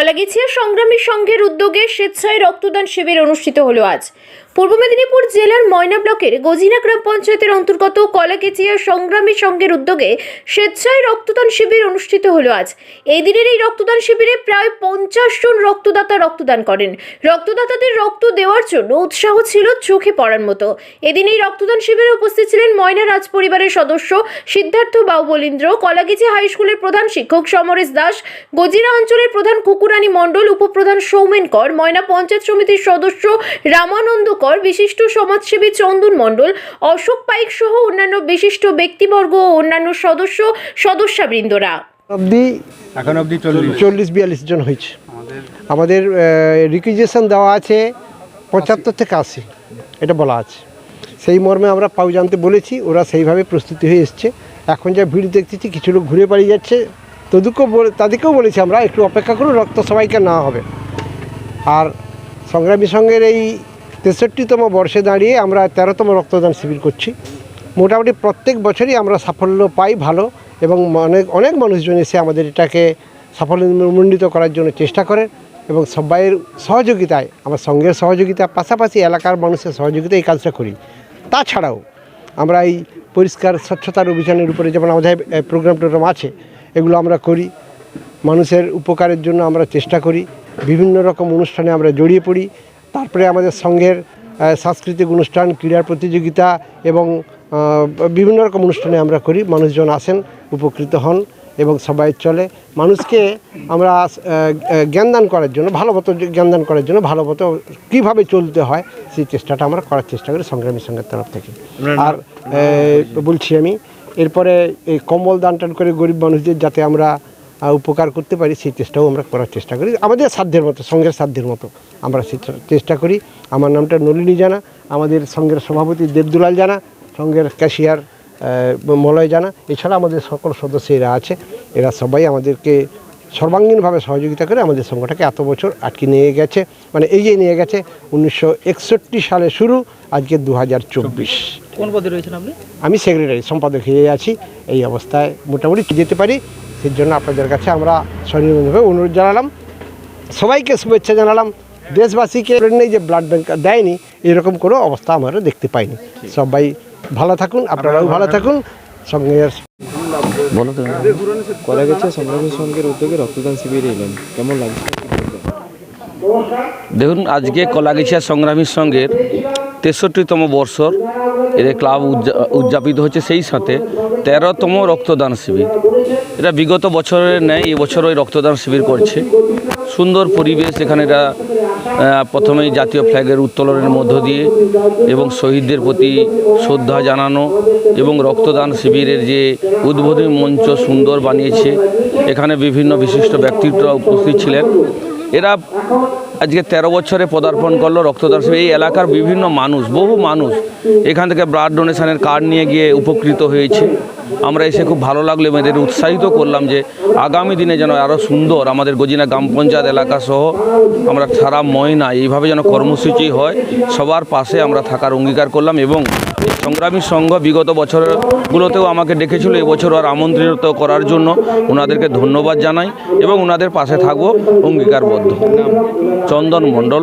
কলাগেছিয়া সংগ্রামী সংঘের উদ্যোগে স্বেচ্ছায় রক্তদান শিবির অনুষ্ঠিত হলো আজ। পূর্ব মেদিনীপুর জেলার ময়না ব্লকের গজিনা গ্রাম পঞ্চায়েতের অন্তর্গত কলাগেছিয়া সংগ্রামী সংঘের উদ্যোগে স্বেচ্ছায় রক্তদান শিবির অনুষ্ঠিত হলো আজ। এই দিনের এই রক্তদান শিবিরে প্রায় পঞ্চাশ জন রক্তদাতা রক্তদান করেন। রক্তদাতাদের রক্ত দেওয়ার জন্য উৎসাহ ছিল চোখে পড়ার মতো। এদিন এই রক্তদান শিবিরে উপস্থিত ছিলেন ময়না রাজ পরিবারের সদস্য সিদ্ধার্থ বাউবলীন্দ্র কলাগেছি হাই স্কুলের প্রধান শিক্ষক সমরেশ দাস গজিরা অঞ্চলের প্রধান কুকুরানী মণ্ডল উপপ্রধান সৌমেন কর ময়না পঞ্চায়েত সমিতির সদস্য রামানন্দ কর বিশিষ্ট সমাজসেবী চন্দন মণ্ডল অশোক পাইক সহ অন্যান্য বিশিষ্ট ব্যক্তিবর্গ ও অন্যান্য সদস্য সদস্যবৃন্দরা। অবধি এখন অবধি চল্লিশ। বিয়াল্লিশ জন হয়েছে। আমাদের রিকুইজেশন দেওয়া আছে পঁচাত্তর থেকে আশি এটা বলা আছে। সেই মর্মে আমরা পাউ জানতে বলেছি ওরা সেইভাবে প্রস্তুতি হয়ে এসছে। এখন যা ভিড় দেখতেছি কিছু লোক ঘুরে পালিয়ে যাচ্ছে। তাদেরকেও বলে, তাদেরকেও বলেছি আমরা, একটু অপেক্ষা করুন, রক্ত সবাইকে না হবে। আর সংগ্রামী সংঘের এই তেষট্টিতম বর্ষে দাঁড়িয়ে আমরা তেরোতম রক্তদান শিবির করছি। মোটামুটি প্রত্যেক বছরই আমরা সাফল্য পাই ভালো এবং অনেক অনেক মানুষজন এসে আমাদের এটাকে সাফল্যমণ্ডিত করার জন্য চেষ্টা করে এবং সবাইয়ের সহযোগিতায়, আমার সঙ্গের সহযোগিতা, পাশাপাশি এলাকার মানুষের সহযোগিতায় এই কাজটা করি। তাছাড়াও আমরা এই পরিষ্কার স্বচ্ছতার অভিযানের উপরে যেমন আমাদের প্রোগ্রাম টোগ্রাম আছে এগুলো আমরা করি। মানুষের উপকারের জন্য আমরা চেষ্টা করি। বিভিন্ন রকম অনুষ্ঠানে আমরা জড়িয়ে পড়ি। তারপরে আমাদের সঙ্গের সাংস্কৃতিক অনুষ্ঠান ক্রীড়ার প্রতিযোগিতা এবং বিভিন্ন রকম অনুষ্ঠানে আমরা করি। মানুষজন আসেন উপকৃত হন এবং সবাই চলে। মানুষকে আমরা জ্ঞানদান করার জন্য ভালো মতো জ্ঞানদান করার জন্য ভালো মতো কীভাবে চলতে হয় সেই চেষ্টাটা আমরা করার চেষ্টা করি সংগ্রামী সংঘের তরফ থেকে। আর বলছি আমি এরপরে এই কম্বল দান টান করে গরিব মানুষদের যাতে আমরা উপকার করতে পারি, সেই চেষ্টাও আমরা করার চেষ্টা করি। আমাদের সাধ্যের মতো সঙ্গের সাধ্যের মতো আমরা চেষ্টা করি। আমার নামটা নলিনী জানা, আমাদের সঙ্গের সভাপতি দেবদুলাল জানা সঙ্গের ক্যাশিয়ার মলয় জানা, এছাড়া আমাদের সকল সদস্য এরা আছে। এরা সবাই আমাদেরকে সর্বাঙ্গীনভাবে সহযোগিতা করে আমাদের সংঘটাকে এত বছর আটকে নিয়ে গেছে মানে এগিয়ে নিয়ে গেছে। উনিশশো একষট্টি সালে শুরু, আজকে দু হাজার চব্বিশ। কোন পদে রয়েছেন আপনি? আমি সেক্রেটারি সম্পাদক হয়ে আছি। এই অবস্থায় মোটামুটি যেতে পারি সেই জন্য আপনাদের কাছে আমরা স্বনির্বন্ধভাবে অনুরোধ জানালাম। সবাইকে শুভেচ্ছা জানালাম। দেশবাসীকে নেই যে ব্লাড ব্যাংক দেয়নি এরকম কোনো অবস্থা আমরা দেখতে পাইনি। সবাই ভালো থাকুন আপনারাও ভালো থাকুন। সঙ্গে বলো তুমি কলা গেছে সংগ্রামী সংঘের উদ্যোগে রক্তদান শিবিরে এলেন। কেমন লাগছে? দেখুন আজকে কলাগেছিয়া সংগ্রামীর সঙ্গের তেষট্টিতম বর্ষর এদের ক্লাব উদযা- উদযাপিত হচ্ছে সেই সাথে তেরোতম রক্তদান শিবির। এটা বিগত বছরের ন্যায় এবছর ওই রক্তদান শিবির করছে। সুন্দর পরিবেশ এখানে এটা প্রথমেই জাতীয় ফ্ল্যাগের উত্তোলনের মধ্য দিয়ে এবং শহীদদের প্রতি শ্রদ্ধা জানানো এবং রক্তদান শিবিরের যে উদ্বোধনী মঞ্চ সুন্দর বানিয়েছে, এখানে বিভিন্ন বিশিষ্ট ব্যক্তিত্বরা উপস্থিত ছিলেন। এরা আজকে তেরো বছরে পদার্পণ করল রক্তদান এই এলাকার বিভিন্ন মানুষ, বহু মানুষ এখান থেকে ব্লাড ডোনেশনের কার্ড নিয়ে গিয়ে উপকৃত হয়েছে। আমরা এসে খুব ভালো লাগল এবং এদের উৎসাহিত করলাম যে আগামী দিনে যেন আরও সুন্দর আমাদের গজিনা গ্রাম পঞ্চায়েত এলাকা সহ আমরা সারা ময়না এইভাবে যেন কর্মসূচি হয়, সবার পাশে আমরা থাকার অঙ্গীকার করলাম এবং সংগ্রামী সংঘ বিগত বছরগুলোতেও আমাকে ডেকেছিল এবছর আর আমন্ত্রিত করার জন্য ওনাদেরকে ধন্যবাদ জানাই এবং ওনাদের পাশে থাকব অঙ্গীকারবদ্ধ। চন্দন মণ্ডল।